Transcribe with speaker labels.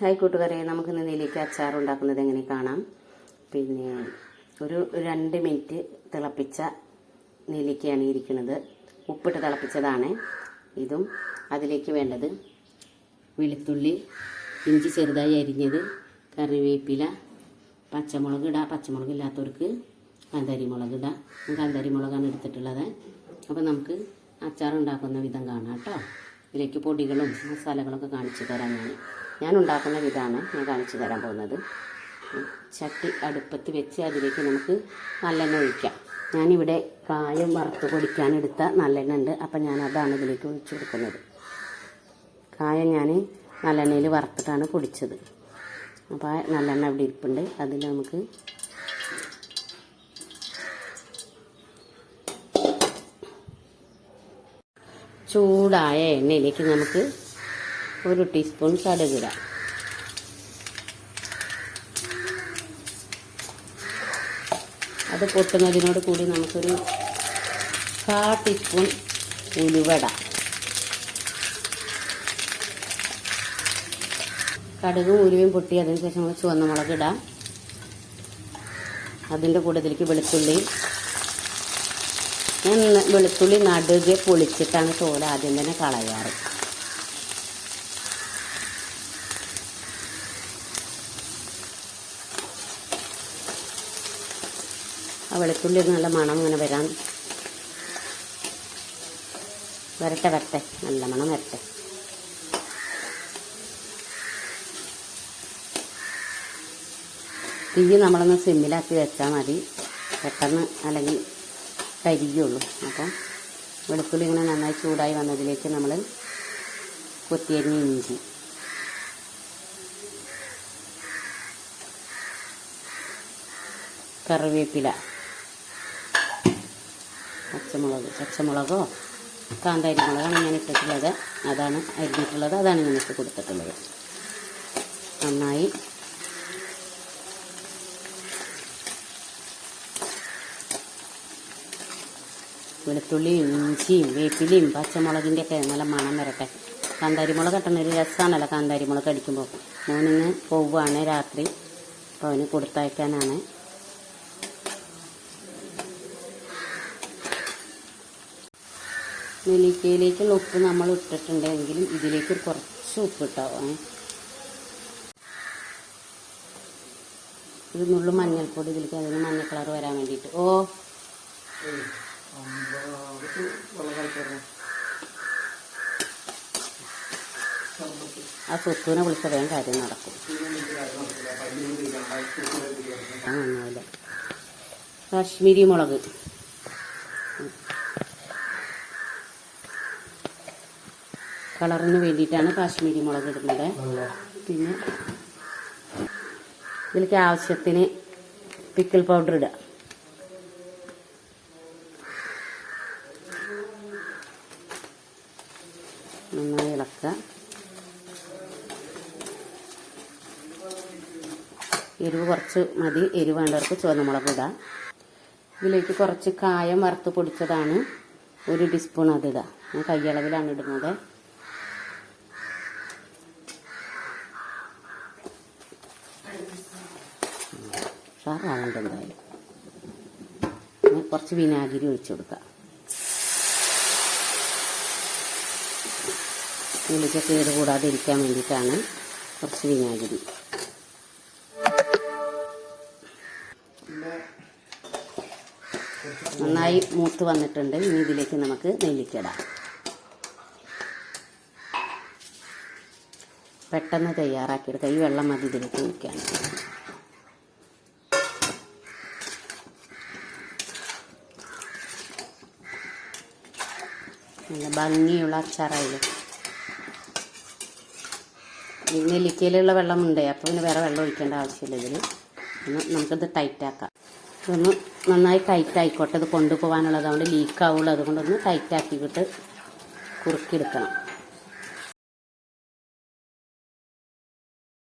Speaker 1: Hi കൂട്ടുകാരെ നമുക്ക് ഇന്ന് നെല്ലിക്ക അച്ചാർ ഉണ്ടാക്കുന്നത് എങ്ങനെ കാണാം? പിന്നെ ഒരു രണ്ട് മിനിറ്റ് തിളപ്പിച്ച നെല്ലിക്കയാണ് ഇരിക്കുന്നത്. ഉപ്പിട്ട് തിളപ്പിച്ചതാണ്. ഇതും അതിലേക്ക് വേണ്ടത് വെളുത്തുള്ളി ഇഞ്ചി ചെറുതായി അരിഞ്ഞത് കറിവേപ്പില പച്ചമുളക് ഇടാം. പച്ചമുളക് ഇല്ലാത്തവർക്ക് കാന്താരി മുളക് ഇടാം. കാന്താരി മുളകാണ് എടുത്തിട്ടുള്ളത്. അപ്പോൾ നമുക്ക് അച്ചാർ ഉണ്ടാക്കുന്ന വിധം കാണാം കേട്ടോ. ഇതിലേക്ക് പൊടികളും മസാലകളൊക്കെ കാണിച്ചു തരാം ഞാൻ. ഞാൻ ഉണ്ടാക്കുന്ന വിധമാണ് ഞാൻ കാണിച്ചു തരാൻ പോകുന്നത്. ചട്ടി അടുപ്പത്ത് വെച്ച് അതിലേക്ക് നമുക്ക് നല്ലെണ്ണ ഒഴിക്കാം. ഞാനിവിടെ കായം വറുത്ത് പൊടിക്കാൻ എടുത്ത നല്ലെണ്ണ ഉണ്ട്. അപ്പം ഞാൻ അതാണ് ഇതിലേക്ക് ഒഴിച്ചു കൊടുക്കുന്നത്. കായം ഞാൻ നല്ലെണ്ണയിൽ വറുത്തിട്ടാണ് പൊടിച്ചത്. അപ്പോൾ ആ നല്ലെണ്ണ അവിടെ ഇരിപ്പുണ്ട്. അതിൽ നമുക്ക് ചൂടായ എണ്ണയിലേക്ക് നമുക്ക് ഒരു ടീസ്പൂൺ കടുകിട. അത് പൊട്ടുന്നതിനോട് കൂടി നമുക്കൊരു കാ ടീസ്പൂൺ ഉലുവട. കടുകും ഉരുവയും പൊട്ടി അതിന് ശേഷം നമ്മൾ ചുവന്ന മുളക് ഇടാം. അതിന്റെ കൂടെ ഇതിലേക്ക് വെളുത്തുള്ളി. ഞാൻ വെളുത്തുള്ളി നടുകെ പൊളിച്ചിട്ടാണ് തോട് ആദ്യം തന്നെ കളയാറ്. ആ വെളുത്തുള്ളി നല്ല മണം ഇങ്ങനെ വരാൻ. വരട്ടെ വരട്ടെ. നല്ല മണം വരട്ടെ. തീ നമ്മളൊന്ന് സിമ്മിലാക്കി വെച്ചാൽ മതി. പെട്ടെന്ന് അല്ലെങ്കിൽ കരിയുള്ളൂ. അപ്പം വെളുത്തുള്ളി ഇങ്ങനെ നന്നായി ചൂടായി വന്നതിലേക്ക് നമ്മൾ കൊത്തിയരിഞ്ഞ ഇഞ്ചി. കറിവേപ്പില. പച്ചമുളക് പച്ചമുളകോ കാന്താരി മുളകാണ് ഞാൻ ഇട്ടിട്ടുള്ളത്. അതാണ് അരിഞ്ഞിട്ടുള്ളത്. അതാണ് ഞാൻ ഇട്ട് കൊടുത്തിട്ടുള്ളത്. നന്നായി. വെളുത്തുള്ളിയും ഇഞ്ചിയും വേപ്പിലയും പച്ചമുളകിന്റെ ഒക്കെ നല്ല മണം വരട്ടെ. കാന്താരി മുളക് കിട്ടുന്ന ഒരു രസമാണല്ലോ കാന്താരി മുളക് അടിക്കുമ്പോൾ. മോനിന്ന് പോവുകയാണ് രാത്രി. അപ്പോൾ അവന് കൊടുത്തയക്കാനാണ്. നെല്ലിക്കയിലേക്കുള്ള ഉപ്പ് നമ്മൾ ഇട്ടിട്ടുണ്ടെങ്കിലും ഇതിലേക്ക് കുറച്ച് ഉപ്പ് ഇട്ടാവും? ഇത് നുള്ളു മഞ്ഞൾപ്പൊടി ഇതിലേക്ക് അതിന് മഞ്ഞ കളർ വരാൻ വേണ്ടിയിട്ട്. ഓ. ആ സ്വത്തുവിനെ വിളിച്ച വേഗം കാര്യം നടക്കും. കാശ്മീരി മുളക്. കളറിന് വേണ്ടിയിട്ടാണ് കാശ്മീരി മുളക് ഇടുന്നത്. പിന്നെ ഇതിലേക്ക് ആവശ്യത്തിന് പിക്കിൾ പൗഡർ ഇടുക. നന്നായി ഇളക്കുക. എരിവ് കുറച്ച് മതി. എരിവ് വേണ്ടവർക്ക് ചുവന്ന മുളക് ഇടാം. ഇതിലേക്ക് കുറച്ച് കായം വറുത്ത് പൊടിച്ചതാണ്. ഒരു ടീസ്പൂൺ അതിടുക ഞാൻ കയ്യളവിലാണ് ഇടുന്നത്. ഉഷാറാവുന്നുണ്ട് എന്തായാലും. കുറച്ച് വിനാഗിരി ഒഴിച്ചു കൊടുക്കുക ഉള്ളിക്ക് കേട് കൂടാതെ ഇരിക്കാൻ വേണ്ടിയിട്ടാണ് കുറച്ച് വിനാഗിരി. നന്നായി മൂത്ത് വന്നിട്ടുണ്ട്. ഇനി ഇതിലേക്ക് നമുക്ക് നെല്ലിക്കടാം പെട്ടെന്ന് തയ്യാറാക്കിയെടുക്കാം. ഈ വെള്ളം മതി ഇതിലേക്ക് ഒഴിക്കാൻ. നല്ല ഭംഗിയുള്ള അച്ചാറായില്ലേ? ഈ നെല്ലിക്കയിലുള്ള വെള്ളമുണ്ട് അപ്പോൾ പിന്നെ വേറെ വെള്ളം ഒഴിക്കേണ്ട ആവശ്യമില്ല ഇതിൽ ഒന്ന് നമുക്കിത് ടൈറ്റാക്കാം. ഇതൊന്ന് നന്നായി ടൈറ്റ് ആയിക്കോട്ടെ ഇത് കൊണ്ടുപോകാനുള്ളത് അതുകൊണ്ട് ലീക്കാവുള്ളൂ. അതുകൊണ്ടൊന്ന് ടൈറ്റാക്കിയിട്ട് കുറുക്കിയെടുക്കണം.